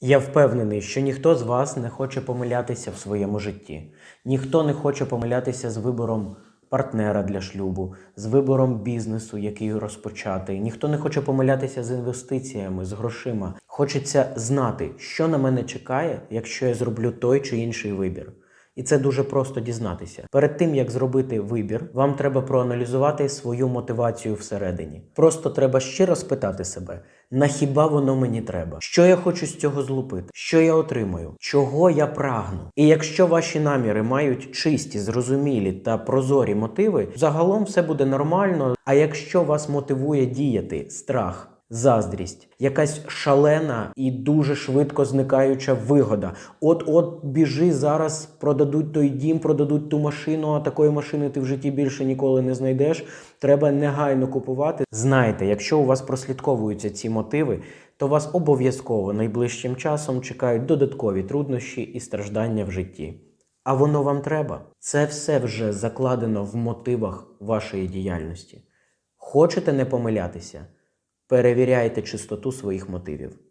Я впевнений, що ніхто з вас не хоче помилятися в своєму житті. Ніхто не хоче помилятися з вибором партнера для шлюбу, з вибором бізнесу, який розпочати. Ніхто не хоче помилятися з інвестиціями, з грошима. Хочеться знати, що на мене чекає, якщо я зроблю той чи інший вибір. І це дуже просто дізнатися. Перед тим як зробити вибір, вам треба проаналізувати свою мотивацію всередині. Просто треба щиро спитати себе, на хіба воно мені треба? Що я хочу з цього злупити? Що я отримую? Чого я прагну? І якщо ваші наміри мають чисті, зрозумілі та прозорі мотиви, загалом все буде нормально. А якщо вас мотивує діяти страх, Заздрість, якась шалена і дуже швидко зникаюча вигода. От, от біжи зараз, продадуть той дім, продадуть ту машину, а такої машини ти в житті більше ніколи не знайдеш. Треба негайно купувати. Знайте, якщо у вас прослідковуються ці мотиви, то вас обов'язково найближчим часом чекають додаткові труднощі і страждання в житті. А воно вам треба. Це все вже закладено в мотивах вашої діяльності. Хочете не помилятися? Перевіряйте чистоту своїх мотивів.